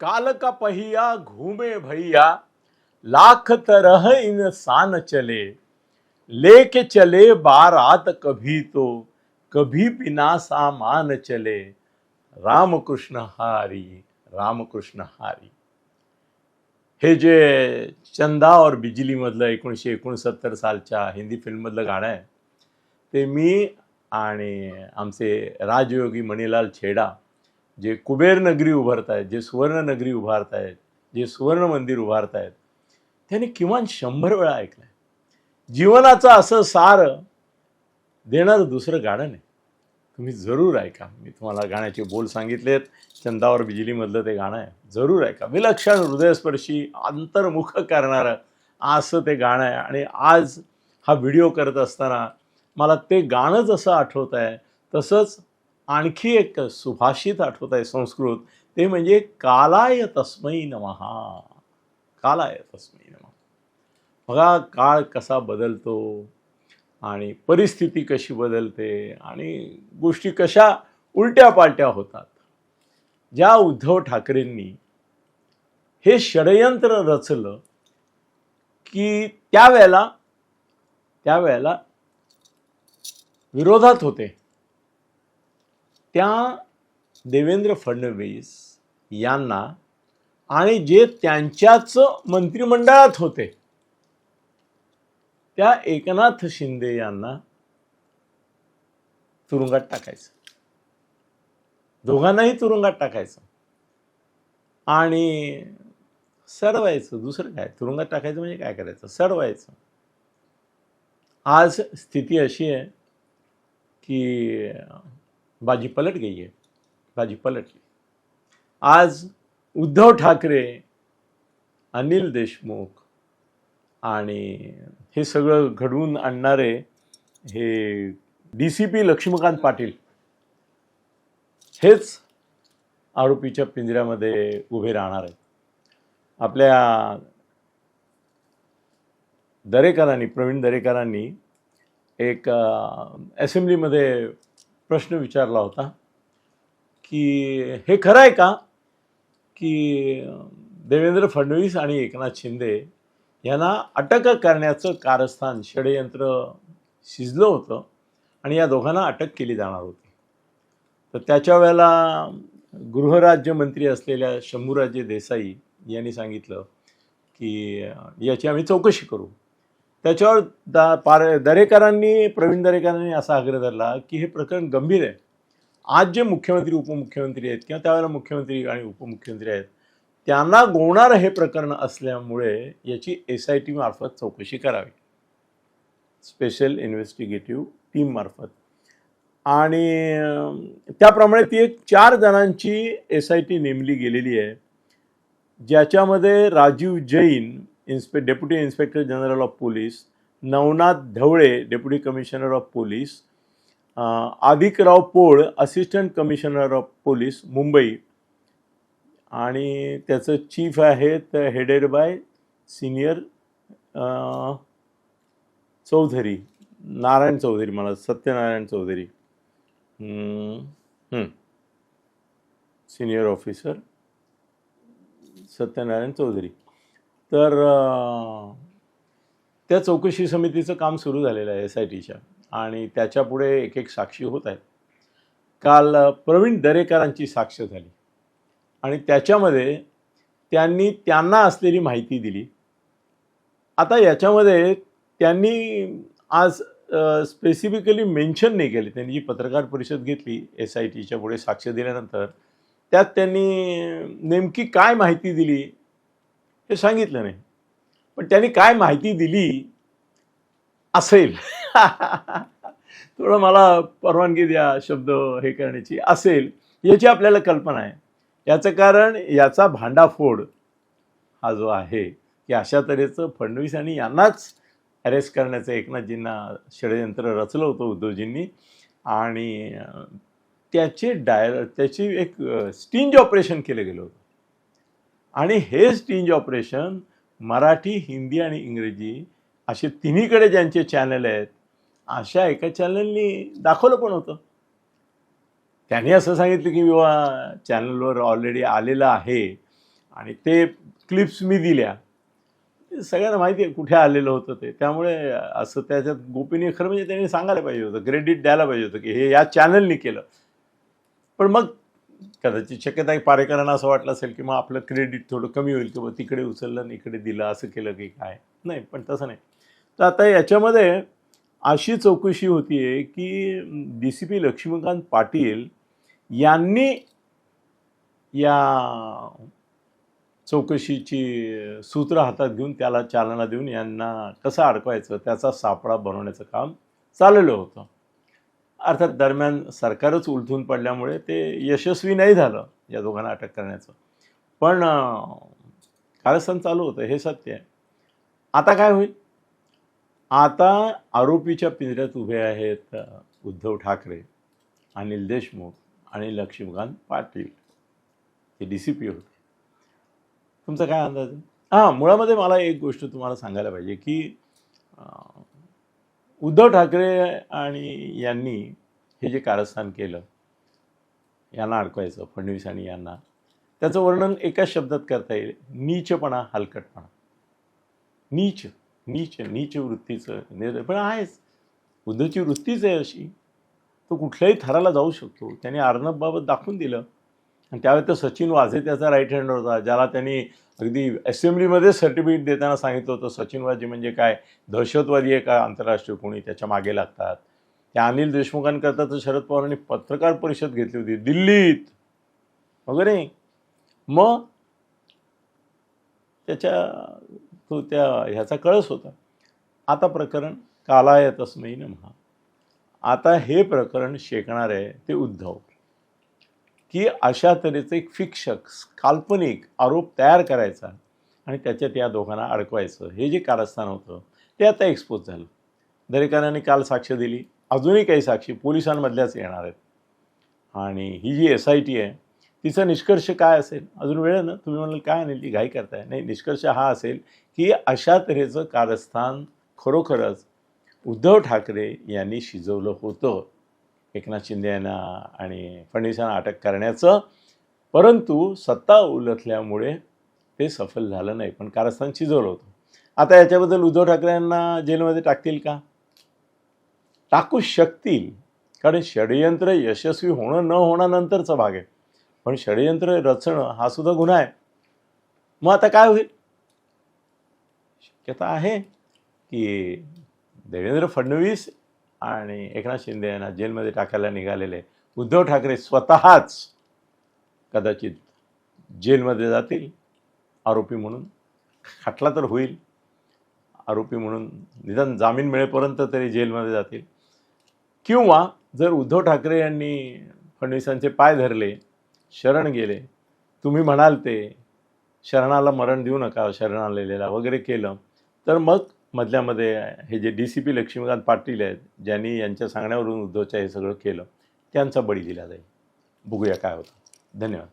काल का पहिया घूमे भैया, लाख तरह इंसान चले। लेके चले बारात कभी तो कभी बिना सामान चले। रामकृष्ण हारी रामकृष्ण हारी। हे जे चंदा और बिजली मधलं एकोणीसशे एकोणसत्तर सालच्या हिंदी फिल्ममधलं गाणं आहे, ते मी आणि आमचे राजयोगी मणिलाल छेडा जे कुबेर नगरी उभारत आहेत जे सुवर्ण नगरी उभारत आहेत जे सुवर्ण मंदिर उभारत आहेत त्यांनी किमान शंभर वेळा ऐकलं आहे जीवनाचं असं सार देणारं दुसरं गाणं नाही. तुम्ही जरूर ऐका. मी तुम्हाला गाण्याचे बोल सांगितलेत. चंदावर बिजलीमधलं ते गाणं आहे. जरूर ऐका. विलक्षण हृदयस्पर्शी अंतर्मुख करणारं असं ते गाणं आहे. आणि आज हा व्हिडिओ करत असताना मला ते गाणं जसं आठवत आहे तसंच आणखी एक सुभाषित आठवत आहे संस्कृत. ते म्हणजे कालाय तस्मै नमहा कालाय तस्मै नमहा बघा काळ कसा बदलतो आणि परिस्थिती कशी बदलते आणि गोष्टी कशा उलट्या पालट्या होतात. ज्या उद्धव ठाकरेंनी हे षडयंत्र रचलं की त्यावेळेला त्यावेळेला विरोधात होते. त्या देवेंद्र फडणवीस यांना आणि जे त्यांच्याच मंत्रिमंडळात होते त्या एकनाथ शिंदे यांना तुरुंगात टाकायचं. दोघांनाही तुरुंगात टाकायचं. आणि सडवायचं दुसरं काय? तुरुंगात टाकायचं म्हणजे काय करायचं? सडवायचं आज स्थिती अशी आहे की बाजी पलट गई आहे बाजी पलटली आज उद्धव ठाकरे अनिल देशमुख आणि हे सगळं घडवून आणणारे हे D C P Laxmikant Patil हेच आरोपीच्या पिंजऱ्यामध्ये उभे राहणार आहेत. आपल्या दरेकरांनी प्रवीण दरेकरांनी एक असेंब्लीमध्ये प्रश्न विचारला होता की हे खरं आहे का की देवेंद्र फडणवीस आणि एकनाथ शिंदे यांना अटक करण्याचं कारस्थान षडयंत्र शिजलं होतं आणि या दोघांना अटक केली जाणार होती? तर त्याच्या वेळेला गृहराज्यमंत्री असलेल्या शंभूराजे देसाई यांनी सांगितलं की याची आम्ही चौकशी करू. त्याच्यावर दा पार दरेकरांनी प्रवीण दरेकरांनी असा आग्रह धरला की हे प्रकरण गंभीर आहे. आज जे मुख्यमंत्री उपमुख्यमंत्री आहेत किंवा त्यावेळेला मुख्यमंत्री आणि उपमुख्यमंत्री आहेत त्यांना गोवणारं हे प्रकरण असल्यामुळे याची एस आय टी मार्फत चौकशी करावी. स्पेशल इन्व्हेस्टिगेटिव्ह टीममार्फत आणि त्याप्रमाणे ती एक चार जणांची एस आय टी नेमली गेलेली आहे ज्याच्यामध्ये Rajiv Jain इन्स्पे deputy inspector general of police Navnath Dhawale deputy commissioner of police Adikrao Pol assistant commissioner of police Mumbai. आणि त्याचं चीफ आहेत headed by senior Chaudhary Narayan Chaudhary मला Satyanarayan Chaudhari. Senior officer Satyanarayan Chaudhary. तर त्या चौकशी समितीचं काम सुरू झालेलं आहे एस आय टीच्या आणि त्याच्यापुढे एक एक साक्षी होत आहेत. काल प्रवीण दरेकरांची साक्ष झाली आणि त्याच्यामध्ये त्यांनी त्यांना असलेली माहिती दिली. आता याच्यामध्ये त्यांनी आज स्पेसिफिकली मेन्शन नाही केले. त्यांनी जी पत्रकार परिषद घेतली एस आय टीच्या पुढे साक्ष दिल्यानंतर त्यात त्यांनी नेमकी काय माहिती दिली हे सांगितलं नाही. पण त्यांनी काय माहिती दिली असेल. थोडं मला परवानगी द्या शब्द हे करण्याची. असेल याची आपल्याला कल्पना आहे. याचं कारण याचा भांडाफोड हा जो आहे की अशा तऱ्हेचं फडणवीस आणि यांनाच अरेस्ट करण्याचं एकनाथजींना षडयंत्र रचलं होतं उद्धवजींनी. आणि त्याचे डाय त्याची एक स्टिंज ऑपरेशन केलं गेलं होतं. आणि हे स्टिंज ऑपरेशन मराठी हिंदी आणि इंग्रजी असे तिन्हीकडे ज्यांचे चॅनल आहेत अशा एका चॅनलनी दाखवलं पण होतं. त्यांनी असं सांगितलं की बाबा चॅनलवर ऑलरेडी आलेलं आहे आणि ते क्लिप्स मी दिल्या. सगळ्यांना माहिती आहे कुठे आलेलं होतं ते. त्यामुळे असं त्याच्यात गोपनीय खरं म्हणजे त्यांनी सांगायला पाहिजे होतं क्रेडिट द्यायला पाहिजे होतं की हे या चॅनलनी केलं. पण मग कदाचित शक्यता आहे पारेकरांना असं वाटलं असेल की मग आपलं क्रेडिट थोडं कमी होईल किंवा तिकडे उचललं आणि इकडे दिलं असं केलं की काय? नाही पण तसं नाही. तर आता याच्यामध्ये अशी चौकशी होती आहे की D C P Laxmikant Patil यांनी या चौकशीची सूत्र हातात घेऊन त्याला चालना देऊन यांना कसं अडकवायचं त्याचा सापळा बनवण्याचं काम चाललेलं होतं. अर्थात दरम्यान सरकारच उलथून पडल्यामुळे ते यशस्वी नाही झालं या दोघांना अटक करण्याचं. पण कारस्थान चालू होतं हे सत्य आहे. आता काय होईल? आता आरोपीच्या पिंजऱ्यात उभे आहेत उद्धव ठाकरे अनिल देशमुख आणि लक्ष्मीकांत पाटील. हे डी सी पी होते. तुमचा काय अंदाज आहे? हां मुळामध्ये मला एक गोष्ट तुम्हाला सांगायला पाहिजे की उद्धव ठाकरे आणि यांनी हे जे कारस्थान केलं यांना अडकवायचं फडणवीस आणि यांना त्याचं वर्णन एकाच शब्दात करता येईल. नीचपणा हलकटपणा. नीच नीच नीच वृत्तीचं निर्णय पण आहेच. उद्धवची वृत्तीच आहे अशी. तो कुठल्याही थराला जाऊ शकतो. त्याने अर्णबबाबत दाखवून दिलं. आणि त्यावेळी तर सचिन वाझे त्याचा राईट हँड होता ज्याला त्यांनी अगदी असेंब्लीमध्ये सर्टिफिकेट देताना सांगितलं होतं सचिन वाझे म्हणजे काय? दहशतवादी आहे का आंतरराष्ट्रीय? कोणी त्याच्यामागे लागतात. त्या अनिल देशमुखांकरता तर शरद पवारांनी पत्रकार परिषद घेतली होती दिल्लीत. हो वगैरे मग त्याच्या तो त्या ह्याचा कळस होता. आता प्रकरण कालाय तस्मै नमहा आता हे प्रकरण शेकणार आहे ते उद्धव. की अशा तऱ्हेचं एक फिक्षक काल्पनिक आरोप तयार करायचा आणि त्याच्यात या दोघांना अडकवायचं. हे जे कारस्थान होतं ते आता एक्सपोज झालं. दरेकरांनी काल साक्ष दिली. अजूनही काही साक्षी पोलिसांमधल्याच येणार आहेत. आणि ही जी एस आय टी आहे तिचा निष्कर्ष काय असेल? अजून वेळ ना? तुम्ही म्हणाल काय आणेल ती घाई करताय? नाही निष्कर्ष हा असेल की अशा तऱ्हेचं कारस्थान खरोखरच उद्धव ठाकरे यांनी शिजवलं होतं. एकनाथ शिंदे यांना आणि फडणवीसांना अटक करण्याचं. परंतु सत्ता उलटल्यामुळे ते सफल झालं नाही पण कारस्थान शिजवलं होतं. आता याच्याबद्दल उद्धव ठाकरे यांना जेलमध्ये टाकतील का? टाकू शकतील कारण षडयंत्र यशस्वी होणं न होण्यानंतरचा भाग आहे. पण षडयंत्र रचणं हा सुद्धा गुन्हा आहे. मग आता काय होईल? शक्यता आहे की देवेंद्र फडणवीस आणि एकनाथ शिंदे यांना जेलमध्ये टाकायला निघालेले. उद्धव ठाकरे स्वतःच कदाचित जेलमध्ये जातील आरोपी म्हणून. खटला तर होईल. आरोपी म्हणून निदान जामीन मिळेपर्यंत तरी जेलमध्ये जातील. किंवा जर उद्धव ठाकरे यांनी फडणवीसांचे पाय धरले शरण गेले तुम्ही म्हणाल ते शरणाला मरण देऊ नका शरण आलेल्याला वगैरे केलं तर मग मधल्यामध्ये हे जे D C P Laxmikant Patil आहेत ज्यांनी यांच्या सांगण्यावरून उद्धवच्या हे सगळं केलं त्यांचा बळी दिला जाईल. बघूया काय होतं. धन्यवाद.